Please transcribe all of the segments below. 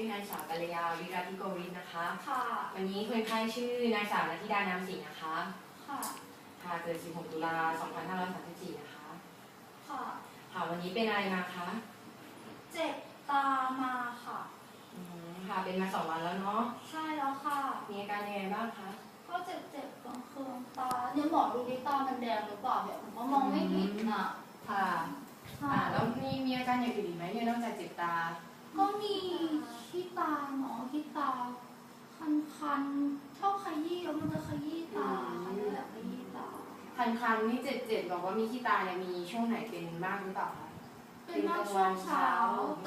อนางสาวกัลยาวิรัติโกริศนะคะ ค่ะ วันนี้คนไข้ชื่อนางสาวนัทธิดานามสิงห์นะคะ ค่ะ ค่ะ เกิด 16 ตุลา 2534 นะคะ ค่ะ ค่ะ วันนี้เป็นอะไรมาคะ เจ็บตามาค่ะ อืม ค่ะ เป็นมาสองวันแล้วเนาะ ใช่แล้วค่ะ มีอาการยังไงบ้างคะ ก็เจ็บเจ็บๆเคืองๆตา เนี่ยหมอดูดิตามันแดงหรือเปล่าเนี่ยผมก็มองไม่เห็นน่ะค่ะใช่อ่าแล้วมีมีอาการอย่างอื่นอีกไหมเนี่ยนอกจากเจ็บตา ก็มีขี้ตาเนาะขี้ตาคันๆชอบขยี้แล้วมันจะขยี้ตาค่ะนี่แหละขยี้ตา คันคันๆนี่เจ็บเจ็บบอกว่ามีขี้ตาเนี่ยมีช่วงไหนเป็นบ้างหรือเปล่าคะ เป็นมากช่วงเช้า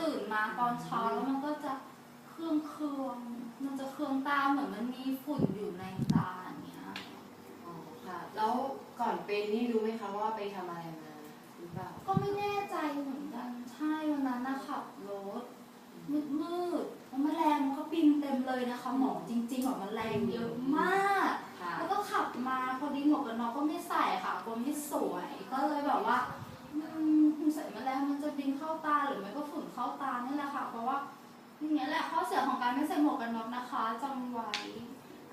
ตื่นมาตอนเช้าแล้วมันก็จะเครื่องเครื่องๆมันจะเครื่องตาเหมือนมันมีฝุ่นอยู่ในตาอย่างเงี้ยอ๋อค่ะ แล้วก่อนเป็นนี่รู้ไหมคะว่าไปทำอะไรมาหรือเปล่า ก็ไม่แน่ใจเหมือนกันใช่วันนั้นนะขับรถ มืดมืดๆแล้วแมลงมันก็บินเต็มเลยนะคะหมอจริงๆแบบแมลงเยอะมาก ค่ะ แล้วก็ขับมาพอดีหมวกกันน็อกก็ไม่ใส่ค่ะกลัวไม่สวย ก็เลยแบบว่าอืมคุณใส่แมลงมันจะบินเข้าตาหรือไม่ก็ฝุ่นเข้าตานี่แหละค่ะ เพราะว่าอย่างเงี้ยแหละข้อเสียของการไม่ใส่หมวกกันน็อกนะคะจำไว้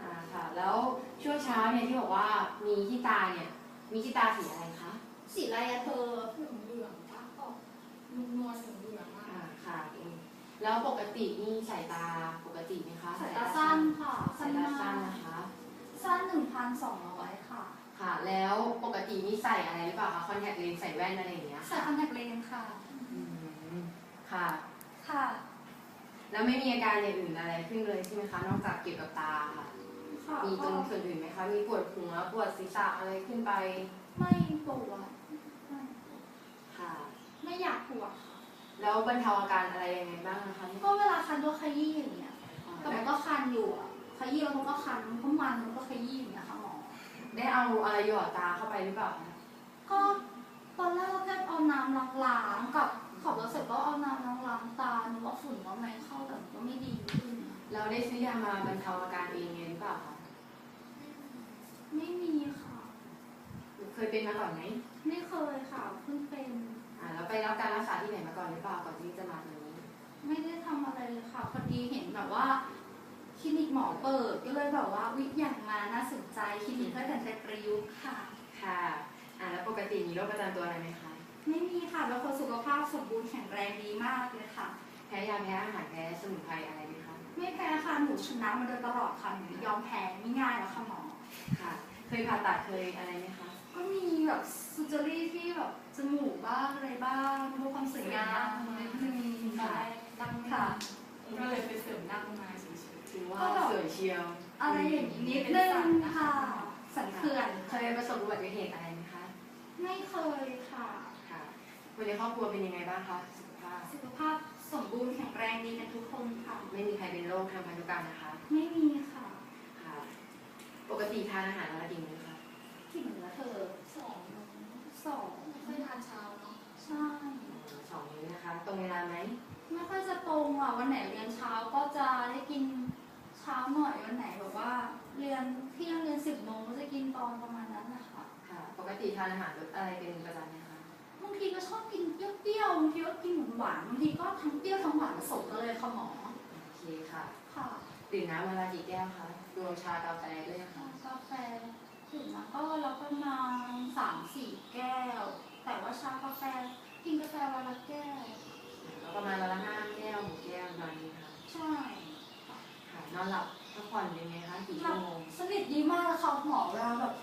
อ่าค่ะ แล้วช่วงเช้าเนี่ยที่บอกว่ามีขี้ตาเนี่ย มีขี้ตาสีอะไรคะ สีอะไรอะเธอ เหลืองเหลืองๆปะออกนุ่มนวลเหลืองเหลืองๆอะ อ่าค่ะอืม แล้วปกตินี่สายตาปกติไหมคะสายตาสั้นค่ะสายตาสั้นนะคะ สั้นหนึ่งพันสองร้อยค่ะ ค่ะ แล้วปกตินี่ใส่อะไรหรือเปล่าคะคอนแทคเลนส์ใส่แว่นอะไรอย่างเงี้ยใส่คอนแทคเลนส์ค่ะอืมค่ะ ค่ะ แล้วไม่มีอาการอย่างอื่นอะไรขึ้นเลยใช่ไหมคะ นอกจากเกี่ยวกับตาค่ะค่ะมีตก็รงส่วนอื่นไหมคะ มีปวดหัวปวดศีรษะอะไรขึ้นไป ไม่ปวดไม่ค่ะ ไม่อยากปวดค่ะ แล้วบรรเทาอาการอะไรยังไงบ้างนะคะก็เวลาคันก็ขยี้อย่างเงี้ยแต่มันก็คันอยู่อะขยี้แล้วมันก็คันมันก็มันมันก็ขยี้อย่างเงี้ยค่ะหมอได้เอาอะไรหยอดตาเข้าไปหรือเปล่าคะก็ตอนแรกก็แค่เอาน้ำล้างๆกับขับรถเสร็จก็เอาน้ำล้างๆตานึกว่าฝุ่นก็ไม่เข้าแต่มันก็ไม่ดีขึ้นอะเราได้ซื้อยามาบรรเทาอาการเองไงหรือเปล่าคะไม่มีค่ะ เคยเป็นมาก่อนไหมไม่เคยค่ะเพิ่งเป็น อ่าแล้วไปรับการรักษาที่ไหนมาก่อนหรือเปล่าก่อนที่จะมาตรงนี้ ไม่ได้ทำอะไรเลยค่ะพอดีเห็นแบบว่าคลินิกหมอเปิดก็เลยแบบว่าวิอย่างมาน่าสนใจคลินิกก็แต่แต่ประยุกต์ค่ะ ค่ะอ่าแล้วปกติมีโรคประจำตัวอะไรไหมคะไม่มีค่ะเป็นคนสุขภาพสมบูรณ์แข็งแรงดีมากเลยค่ะ แพ้ยาแพ้อาหารแพ้สมุนไพรอะไรไหมคะไม่แพ้ค่ะหนูชนะมาโดยตลอดค่ะหนูยอมแพ้ไม่ง่ายแล้วค่ะหมอค่ะ เคยผ่าตัดเคยอะไรไหมคะ ก็มีแบบซูเจอรี่ที่แบบจมูกบ้างอะไรบ้างดูความสวยงามนิดนึงตอนแรกดังค่ะ ก็เลยไปเสริมดังมาเฉยถือว่าก็แบบสวยเชียวอะไรอย่างนี้นิดนึงค่ะสันเขื่อนเคยประสบอุบัติเหตุอะไรไหมคะ ไม่เคยค่ะค่ะคนในครอบครัวเป็นยังไงบ้างคะสุขภาพสุขภาพสมบูรณ์แข็งแรงดีกันทุกคนค่ะ ไม่มีใครเป็นโรคทางพันธุกรรมนะคะ ไม่มีค่ะค่ะ ปกติทานอาหารอะไรดีไหมคะกี่มื้อละเธอๆสองสองไม่ค่อยทานเช้าเนาะใช่ สองนี้นะคะ ตรงเวลาไหมไม่ค่อยจะตรงอะวันไหนเรียนเช้าก็จะได้กินเช้าหน่อยวันไหนแบบว่า เรียนเที่ยงเรียนสิบโมงก็จะกินตอนประมาณนั้นนะคะค่ะ ปกติทานอาหารรสอะไรเป็นประจำไหมคะบางทีก็ชอบกินเปรี้ยวๆบางทีก็กินหวานๆบางทีก็ทั้งเปรี้ยวทั้งหวานผสมกันเลยค่ะหมอโอเคค่ะค่ะดื่มน้ำวันละกี่แก้วคะรวมชากาแฟด้วยนะคะกาแฟ ถึงมาก็แล้วประมาณสามสี่แก้ว แต่ว่าชากาแฟกินกาแฟวันละแก้ว แล้วประมาณวันละห้าแก้วหกแก้วประมาณนี้ค่ะใช่ค่ะนอนหลับพักผ่อนเป็นไงคะกี่ชั่วโมงสนิทดีมากเลยค่ะหมอเวลาแบบ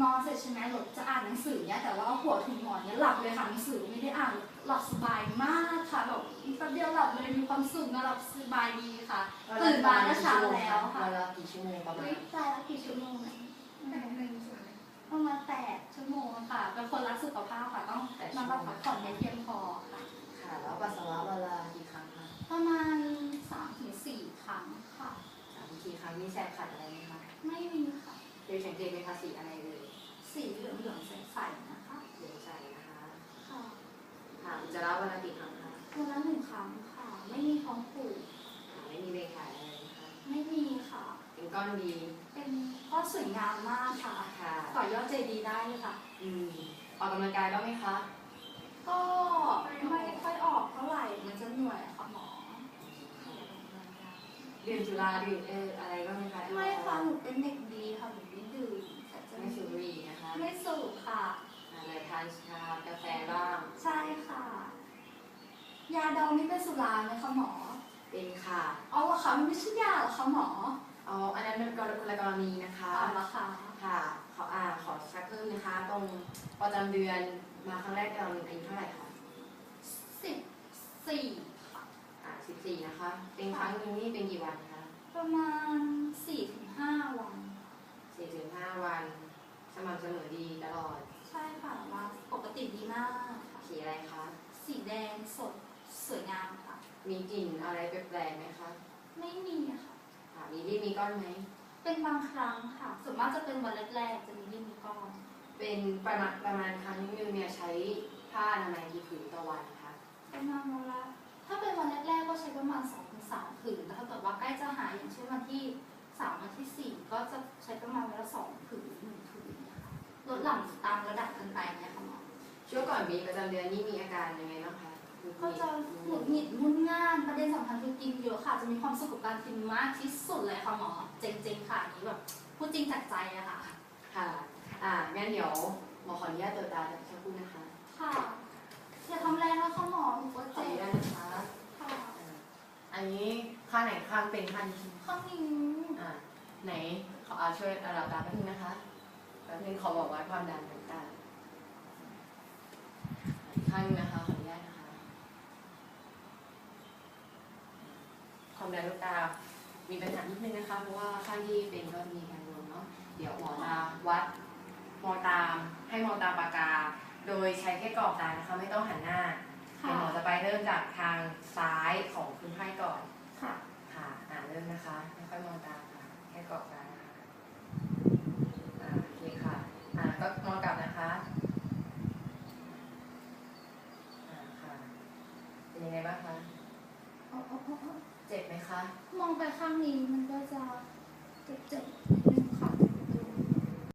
นอนเสร็จใช่ไหมหลบจะอ่านหนังสือเนี่ยแต่ว่าหัวถึงหมอนเนี่ยหลับเลยค่ะหนังสือไม่ได้อ่านหลับสบายมากค่ะแบบแป๊บเดียวหลับเลยมีความสุขนะหลับสบายดีค่ะตื่นมาก็เช้าแล้วค่ะวันละกี่ชั่วโมงประมาณวิจัยละกี่ชั่วโมง ค่ะเคยสังเกตไหมคะสีอะไรเลยสีเหลืองเหลืองๆใสๆนะคะเหลืองใสนะคะค่ะค่ะอุจจาระวันละกี่ครั้งคะวันละหนึ่งครั้งค่ะ ไม่มีท้องผูกค่ะไม่มีเลขขายอะไรนะคะ ไม่มีค่ะ เป็นก้อนดีเป็นก็สวยงามมากค่ะค่ะต่อยอดเจดีย์ได้เลยค่ะ อืมออกกำลังกายบ้างไหมคะ ก็ไม่ค่อยออกเท่าไหร่มันจะเหนื่อยอะค่ะหมอคดื่มสุราดื่มเอออะไรก็ไม่คะไม่ค่ะหนูเป็นเด็ก ไม่สูบค่ะ อะไรทานชากาแฟบ้าง ใช่ค่ะ ยาดองนี่เป็นสุราไหมคะหมอ เป็นค่ะ เอาละค่ะมันไม่ใช่ยาเหรอคะหมอเอาอันนั้นเป็นกรคนละกรณีนะคะเอาละค่ะ ค่ะขออ่าขอชักเพิ่มนะคะ ตรงประจำเดือนมาครั้งแรกตอนอายุเท่าไหร่คะสิบสี่ค่ะ อ่าสิบสี่นะคะ เป็นครั้งหนึงนี่เป็นกี่วันคะ ประมาณสี่ถึงห้าวัน สี่ถึงห้าวันส ม่ำเสมอดีตลอด ใช่ค่ะมาปกติดีมากค่ะสีอะไรคะ สีแดงสดสวยงามค่ะ มีกลิ่นอะไรแปลกๆไหมคะไม่มีอะค่ะ ค่ะมีรีบมีก้อนไหม เป็นบางครั้งค่ะส่วนมากจะเป็นวันแรกๆจะมีริ่มมีก้อนเป็นประมาณประมาณครั้งหนึงเนี่ยใช้ผ้าอนามัยกี่ผืนต่อวันคะประมาณวันละถ้าเป็นวันแรกๆก็ใช้ประมาณสองถึงสามผืนแต่ถ้าเกิดว่าใกล้จะหายอย่างเช่นวันที่สามวันที่สี่ก็จะใช้ประมาณวันละสองผืนหนึ่งผืนเนะคะ ลดหลั่นตามระดับกันไปเนี่ยค่ะหมอช่วงก่อนมีประจำเดือนนี่มีอาการยังไงบ้างคะหงุดหก็งิดจะหงุดหงิดงุนง่านประเด็นสำคัญคือกินเยอะค่ะ จะมีความสุขกับการกินมากที่สุดเลยค่ะหมอเจ๋งๆค่ะอันนี้แบบพูดจริงจากใจอะค่ะ ค่ะ อ่างั้นเดี๋ยวหมอขออนุญาตตรวจตาสักครู่นะคะ ค่ะอย่าทำแรงนะคะหมอหนูก็ขอเจ็อนุญาบตนะคะ ค่ะอ่าอันนี้ข้างไหนข้างเป็นข้างนี้ข้างนี้อ่าไหนขอเอาช่วยเอาเราตาแป๊บนึงนะคะ แป๊บนึงขอบอกวัดความดันของตาอีกข้างนึงนะคะขออนุญาตนะคะ ความดันลูกตา มีปัญหานิดนึงนะคะ เพราะว่าข้างที่เป็นก็จะมีการรวมเนาะ เดี๋ยวหมอจะวัดมองตามให้มองตามปากกา โดยใช้แค่กรอบตานะคะ ไม่ต้องหันหน้าเดี๋ยวหมอจะไปเริ่มจากทางซ้ายของคุณไข้ก่อน ค่ะ ค่ะ อ่าเริ่มนะคะ ไม่ค่อยมองตามค่ะ แค่กรอบตา